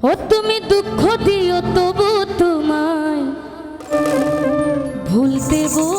ও তুমি দুঃখ দিও তবু তোমায় ভুলতে বলো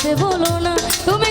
বলতে বলো না। তুমি